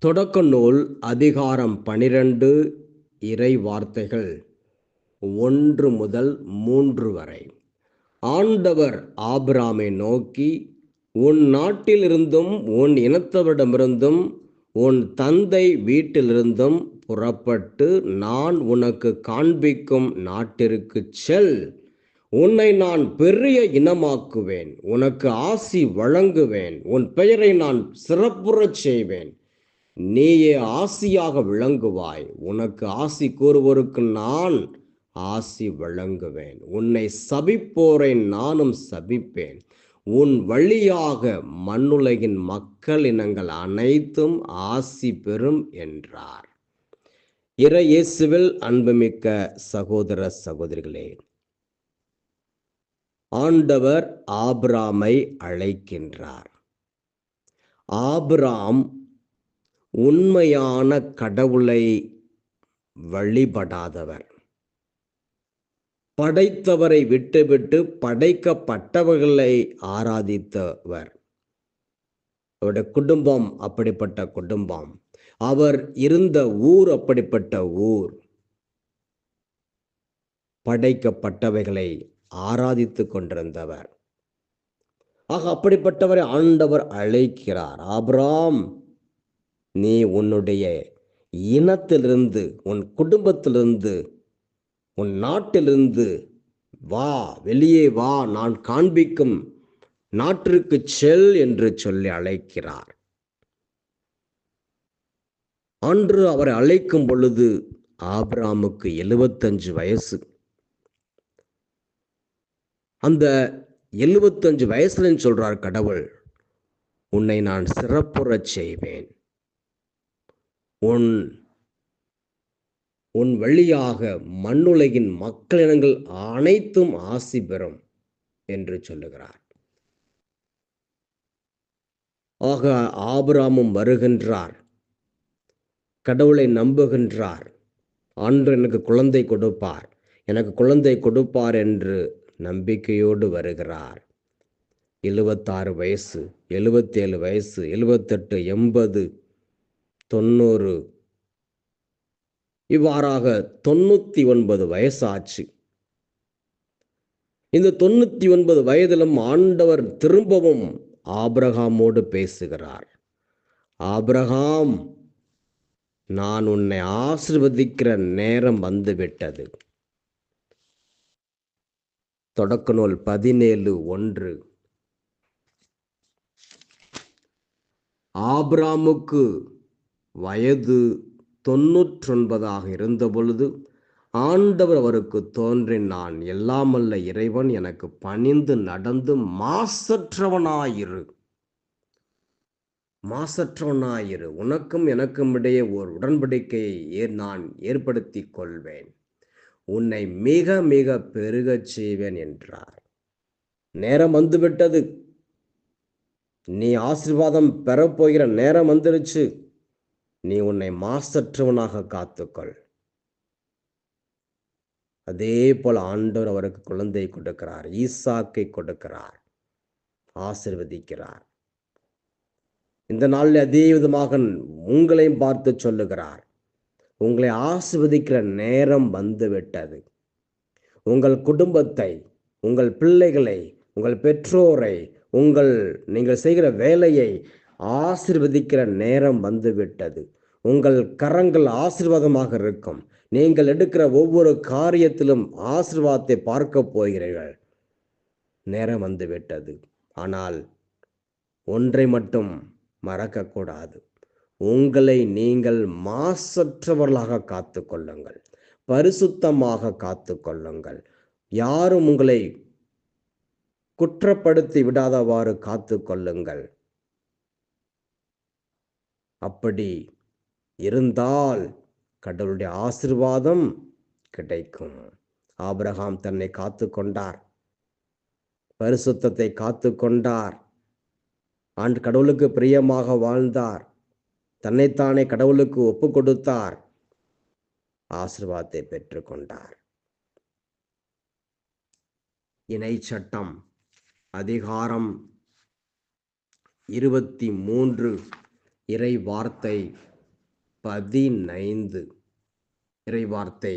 தொடக்க நூல் அதிகாரம் பனிரெண்டு இறை வார்த்தைகள் ஒன்று முதல் மூன்று வரை. ஆண்டவர் ஆபிராமை நோக்கி உன் நாட்டிலிருந்தும் உன் இனத்தவரிடமிருந்தும் உன் தந்தை வீட்டிலிருந்தும் புறப்பட்டு நான் உனக்கு காண்பிக்கும் நாட்டிற்குச் செல். உன்னை நான் பெரிய இனமாக்குவேன். உனக்கு ஆசி வழங்குவேன். உன் பெயரை நான் சிறப்புறச் செய்வேன். நீயே ஆசியாக விளங்குவாய். உனக்கு ஆசி கூறுவோருக்கு நான் ஆசி வழங்குவேன். உன்னை சபிப்போரை நானும் சபிப்பேன். உன் வழியாக மண்ணுலகின் மக்கள் இனங்கள் அனைத்தும் ஆசி பெறும் என்றார். இறையேசுவில் அன்புமிக்க சகோதர சகோதரிகளே ஆண்டவர் ஆபிராமை அழைக்கின்றார். ஆபிராம் உண்மையான கடவுளை வழிபடாதவர். படைத்தவரை விட்டுவிட்டு படைக்கப்பட்டவர்களை ஆராதித்தவர். அவருடைய குடும்பம் அப்படிப்பட்ட குடும்பம். அவர் இருந்த ஊர் அப்படிப்பட்ட ஊர். படைக்கப்பட்டவைகளை ஆராதித்து கொண்டிருந்தவர். ஆக அப்படிப்பட்டவரை ஆண்டவர் அழைக்கிறார். ஆபிராம் நீ உன்னுடைய இனத்திலிருந்து உன் குடும்பத்திலிருந்து உன் நாட்டிலிருந்து வா வெளியே வா நான் காண்பிக்கும் நாட்டிற்கு செல் என்று சொல்லி அழைக்கிறார். அன்று அவரை அழைக்கும் பொழுது ஆபிராமுக்கு எழுபத்தஞ்சு வயசு. அந்த எழுபத்தஞ்சு வயசுலன்னு சொல்றார் கடவுள் உன்னை நான் சிறப்புறச் செய்வேன். உன் உன் வழியாக மண்ணுலகின் மக்களினங்கள் அனைத்தும் ஆசி பெறும் என்று சொல்லுகிறார். ஆக ஆபராமும் வருகின்றார். கடவுளை நம்புகின்றார். அன்று எனக்கு குழந்தை கொடுப்பார். எனக்கு குழந்தை கொடுப்பார் என்று நம்பிக்கையோடு வருகிறார். எழுபத்தாறு வயசு எழுபத்தேழு வயசு எழுபத்தெட்டு எண்பது தொண்ணூறு. இவ்வாறாக தொண்ணூத்தி ஒன்பது வயசாச்சு. இந்த தொண்ணூத்தி ஒன்பது வயதிலும் ஆண்டவர் திரும்பவும் ஆபிரகாமோடு பேசுகிறார். ஆபிரகாம் நான் உன்னை ஆசிர்வதிக்கிற நேரம் வந்துவிட்டது. தொடக்க நூல் பதினேழு ஒன்று. ஆபிராமுக்கு வயது தொன்னூற்றொன்பதாக இருந்த பொழுது ஆண்டவர் அவருக்கு தோன்றி நான் எல்லாமல்ல இறைவன் எனக்கு பணிந்து நடந்து மாசற்றவனாயிரு. மாசற்றவனாயிரு. உனக்கும் எனக்கும் இடையே ஒரு உடன்படிக்கையை ஏ நான் ஏற்படுத்தி கொள்வேன். உன்னை மிக மிக பெருகச் செய்வேன் என்றார். நேரம் வந்துவிட்டது. நீ ஆசிர்வாதம் பெறப்போகிற நேரம் வந்துருச்சு. நீ உன்னை மாசற்றவனாக காத்துக்கொள். அதே போல் ஆண்டவர் அவருக்கு குழந்தை கொடுக்கிறார் ஈசாக்கை கொடுக்கிறார் ஆசிர்வதிக்கிறார். இந்த நாளில் அதே விதமாக உங்களையும் பார்த்து சொல்லுகிறார். உங்களை ஆசிர்வதிக்கிற நேரம் வந்துவிட்டது. உங்கள் குடும்பத்தை உங்கள் பிள்ளைகளை உங்கள் பெற்றோரை உங்கள் நீங்கள் செய்கிற வேலையை ஆசிர்வதிக்கிற நேரம் வந்துவிட்டது. உங்கள் கரங்கள் ஆசிர்வாதமாக இருக்கும். நீங்கள் எடுக்கிற ஒவ்வொரு காரியத்திலும் ஆசிர்வாதத்தை பார்க்க போகிறீர்கள். நேரம் வந்துவிட்டது. ஆனால் ஒன்றை மட்டும் மறக்கக்கூடாது. உங்களை நீங்கள் மாசற்றவர்களாக காத்து கொள்ளுங்கள். பரிசுத்தமாக காத்து கொள்ளுங்கள். யாரும் உங்களை குற்றப்படுத்தி விடாதவாறு காத்து கொள்ளுங்கள். அப்படி இருந்தால் கடவுளுடைய ஆசிர்வாதம் கிடைக்கும். ஆபிரகாம் தன்னை காத்து கொண்டார் பரிசுத்தத்தை காத்து கொண்டார் ஆண்டு கடவுளுக்கு பிரியமாக வாழ்ந்தார். தன்னைத்தானே கடவுளுக்கு ஒப்பு கொடுத்தார். ஆசிர்வாதத்தை பெற்றுக்கொண்டார் இணை சட்டம் அதிகாரம் இருபத்தி மூன்று. இறை வார்த்தை பதினைந்து. இறைவார்த்தை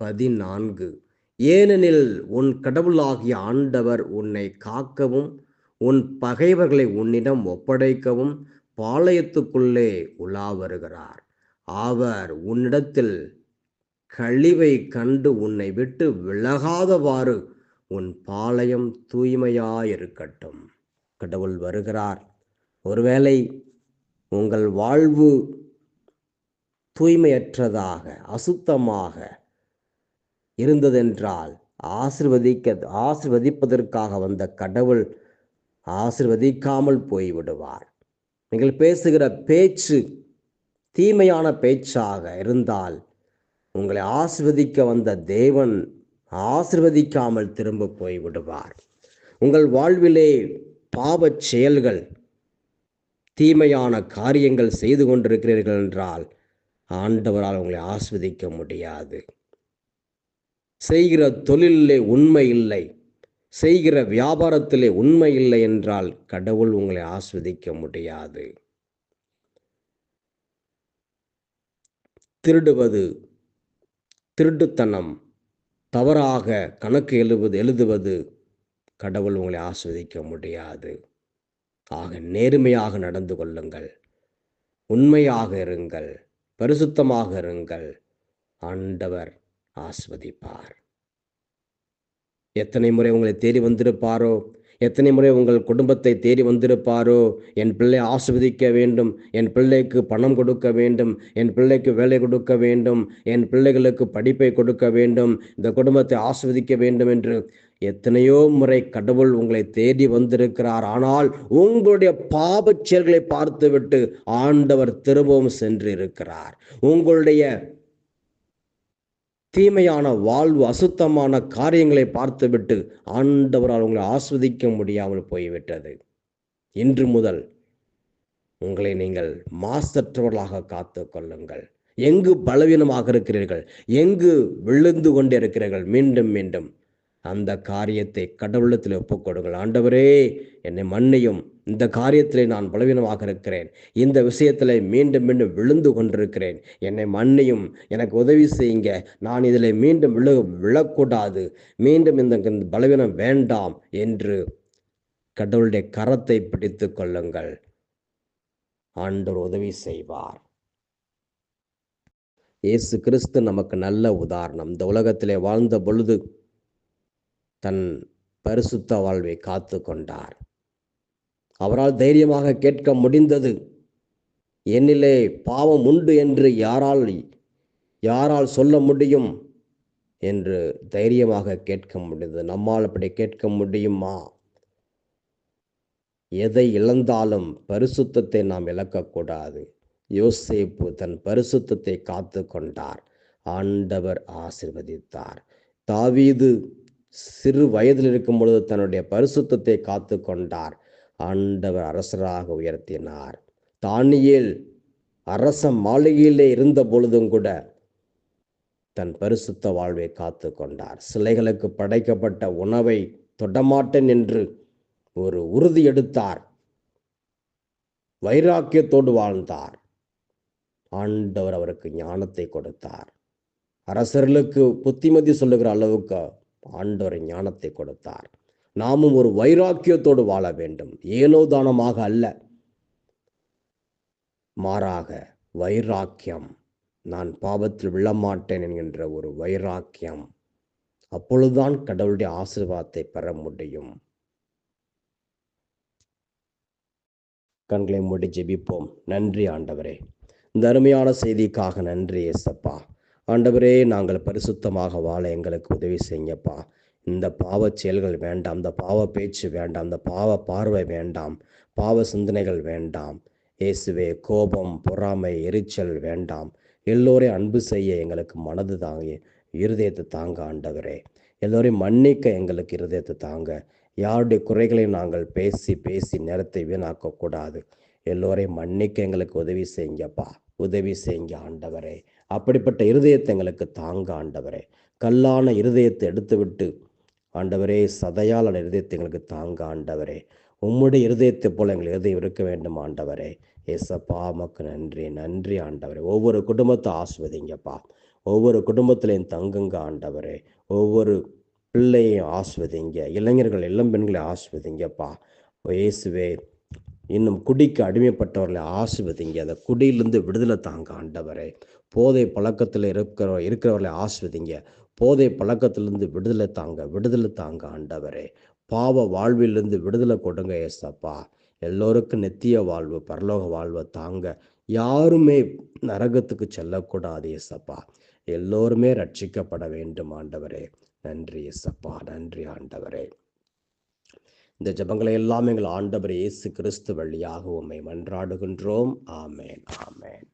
பதினான்கு. ஏனெனில் உன் கடவுளாகிய ஆண்டவர் உன்னை காக்கவும் உன் பகைவர்களை உன்னிடம் ஒப்படைக்கவும் பாளையத்துக்குள்ளே உலா வருகிறார் அவர் உன்னிடத்தில் கழிவை கண்டு உன்னை விட்டு விலகாதவாறு உன் பாளையம் தூய்மையாயிருக்கட்டும். கடவுள் வருகிறார். ஒருவேளை உங்கள் வாழ்வு தூய்மையற்றதாக அசுத்தமாக இருந்ததென்றால் ஆசிர்வதிக்க ஆசிர்வதிப்பதற்காக வந்த கடவுள் ஆசிர்வதிக்காமல் போய்விடுவார். நீங்கள் பேசுகிற பேச்சு தீமையான பேச்சாக இருந்தால் உங்களை ஆசிர்வதிக்க வந்த தேவன் ஆசிர்வதிக்காமல் திரும்ப போய்விடுவார். உங்கள் வாழ்விலே பாவச் செயல்கள் தீமையான காரியங்கள் செய்து கொண்டிருக்கிறீர்கள் என்றால் ஆண்டவரால் உங்களை ஆஸ்வதிக்க முடியாது. செய்கிற தொழிலே உண்மை இல்லை. செய்கிற வியாபாரத்திலே உண்மை இல்லை என்றால் கடவுள் உங்களை ஆஸ்வதிக்க முடியாது. திருடுவது திருட்டுத்தனம் தவறாக கணக்கு எழுவது எழுதுவது கடவுள் உங்களை ஆஸ்வதிக்க முடியாது. ஆக நேர்மையாக நடந்து கொள்ளுங்கள். உண்மையாக இருங்கள். பரிசுத்தமாக இருங்கள். ஆண்டவர் ஆஸ்வதிப்பார். எத்தனை முறை உங்களை தேடி வந்திருப்பாரோ? எத்தனை முறை உங்கள் குடும்பத்தை தேடி வந்திருப்பாரோ? என் பிள்ளை ஆஸ்வதிக்க வேண்டும். என் பிள்ளைக்கு பணம் கொடுக்க வேண்டும். என் பிள்ளைக்கு வேலை கொடுக்க வேண்டும். என் பிள்ளைகளுக்கு படிப்பை கொடுக்க வேண்டும். இந்த குடும்பத்தை ஆஸ்வதிக்க வேண்டும் என்று எத்தனையோ முறை கடவுள் உங்களை தேடி வந்திருக்கிறார். ஆனால் உங்களுடைய பாவச் செயல்களை பார்த்துவிட்டு ஆண்டவர் திரும்பவும் சென்று இருக்கிறார் உங்களுடைய தீமையான வாழ்வு அசுத்தமான காரியங்களை பார்த்துவிட்டு ஆண்டவரால் உங்களை ஆஸ்வதிக்க முடியாமல் போய்விட்டது. இன்று முதல் உங்களை நீங்கள் மாசற்றவர்களாக காத்து கொள்ளுங்கள். எங்கு பலவீனமாக இருக்கிறீர்கள் எங்கு விழுந்து கொண்டே இருக்கிறீர்கள் மீண்டும் மீண்டும். அந்த காரியத்தை கடவுளத்தில் ஒப்புக்கொடுங்கள். ஆண்டவரே என்னை மண்ணையும் இந்த காரியத்திலே நான் பலவீனமாக இருக்கிறேன். இந்த விஷயத்தில் மீண்டும் மீண்டும் விழுந்து கொண்டிருக்கிறேன். என்னை மண்ணையும் எனக்கு உதவி செய்யுங்க. நான் இதில் மீண்டும் விழு விழக்கூடாது. மீண்டும் இந்த இந்த பலவீனம் வேண்டாம் என்று கடவுளுடைய கரத்தை பிடித்து கொள்ளுங்கள். ஆண்டவர் உதவி செய்வார். இயேசு கிறிஸ்து நமக்கு நல்ல உதாரணம். இந்த உலகத்திலே வாழ்ந்த பொழுது தன் பரிசுத்த வாழ்வை காத்து கொண்டார். அவரால் தைரியமாக கேட்க முடிந்தது என்னிலே பாவம் உண்டு என்று யாரால் யாரால் சொல்ல முடியும்? என்று தைரியமாக கேட்க முடிந்தது. நம்மால் அப்படி கேட்க முடியுமா? எதை இழந்தாலும் பரிசுத்தத்தை நாம் இழக்கக்கூடாது. யோசேப்பு தன் பரிசுத்தத்தை காத்து கொண்டார். ஆண்டவர் ஆசிர்வதித்தார். தாவீது சிறு வயதில் இருக்கும் பொழுது தன்னுடைய பரிசுத்தத்தை காத்து கொண்டார். ஆண்டவர் அரசராக உயர்த்தினார். தானியேல் அரச மாளிகையிலே இருந்த பொழுதும் கூட தன் பரிசுத்த வாழ்வை காத்து கொண்டார். சிலைகளுக்கு படைக்கப்பட்ட உணவை தொடமாட்டேன் என்று ஒரு உறுதி எடுத்தார். வைராக்கியத்தோடு வாழ்ந்தார். ஆண்டவர் அவருக்கு ஞானத்தை கொடுத்தார். அரசர்களுக்கு புத்திமதி சொல்லுகிற அளவுக்கு ஆண்டவர் ஞானத்தை கொடுத்தார். நாமும் ஒரு வைராக்கியத்தோடு வாழ வேண்டும். ஏனோ தானமாக அல்ல. மாறாக வைராக்கியம். நான் பாவத்தில் விழமாட்டேன் என்கின்ற ஒரு வைராக்கியம். அப்பொழுதுதான் கடவுளுடைய ஆசீர்வாதத்தை பெற முடியும். கண்களை மூடி ஜெபிப்போம். நன்றி ஆண்டவரே. இந்த அருமையான செய்திக்காக நன்றி ஏசப்பா. ஆண்டவரே நாங்கள் பரிசுத்தமாக வாழ எங்களுக்கு உதவி செய்யப்பா இந்த பாவ செயல்கள் வேண்டாம் இந்த பாவ பேச்சு வேண்டாம் இந்த பாவ பார்வை வேண்டாம் பாவ சிந்தனைகள் வேண்டாம். இயேசுவே கோபம் பொறாமை எரிச்சல் வேண்டாம். எல்லோரையும் அன்பு செய்ய எங்களுக்கு மனது தாங்க இருதயத்தை தாங்க ஆண்டவரே. எல்லோரையும் மன்னிக்க எங்களுக்கு இருதயத்தை தாங்க. யாருடைய குறைகளை நாங்கள் பேசி பேசி நேரத்தை வீணாக்கக்கூடாது. எல்லோரையும் மன்னிக்க எங்களுக்கு உதவி செய்யுங்கப்பா. உதவி செய்யுங்க ஆண்டவரே. அப்படிப்பட்ட இருதயத்தை எங்களுக்கு தாங்க ஆண்டவரே. கல்லான இருதயத்தை எடுத்துவிட்டு ஆண்டவரே சதையாலான இருதயத்தை எங்களுக்கு தாங்க ஆண்டவரே. உம்முடைய இருதயத்தை போல எங்கள் இருதயம் இருக்க வேண்டும் ஆண்டவரே. ஏசப்பா மக்கு நன்றி நன்றி ஆண்டவரே. ஒவ்வொரு குடும்பத்தை ஆஸ்வதிங்கப்பா. ஒவ்வொரு குடும்பத்திலையும் தங்குங்க ஆண்டவரே. ஒவ்வொரு பிள்ளையும் ஆஸ்வதிங்க இளைஞர்கள் இளம் பெண்களை ஆஸ்வதிங்கப்பா இயேசுவே இன்னும் குடிக்கு அடிமைப்பட்டவர்களை ஆசிர்வதிங்க. அந்த குடியிலிருந்து விடுதலை தாங்க ஆண்டவரே. போதை பழக்கத்தில் இருக்கிற இருக்கிறவர்களை ஆசிர்வதிங்க. போதை பழக்கத்திலிருந்து விடுதலை தாங்க விடுதலை தாங்க ஆண்டவரே. பாவ வாழ்விலிருந்து விடுதலை கொடுங்க ஏசப்பா. எல்லோருக்கும் நித்திய வாழ்வு பரலோக வாழ்வை தாங்க. யாருமே நரகத்துக்கு செல்லக்கூடாது ஏசப்பா. எல்லோருமே ரட்சிக்கப்பட வேண்டும் ஆண்டவரே. நன்றி ஏசப்பா நன்றி ஆண்டவரே. இந்த ஜெபங்களை எல்லாம் எங்கள் ஆண்டவர் இயேசு கிறிஸ்து வழியாக உம்மை மன்றாடுகின்றோம். ஆமேன். ஆமேன்.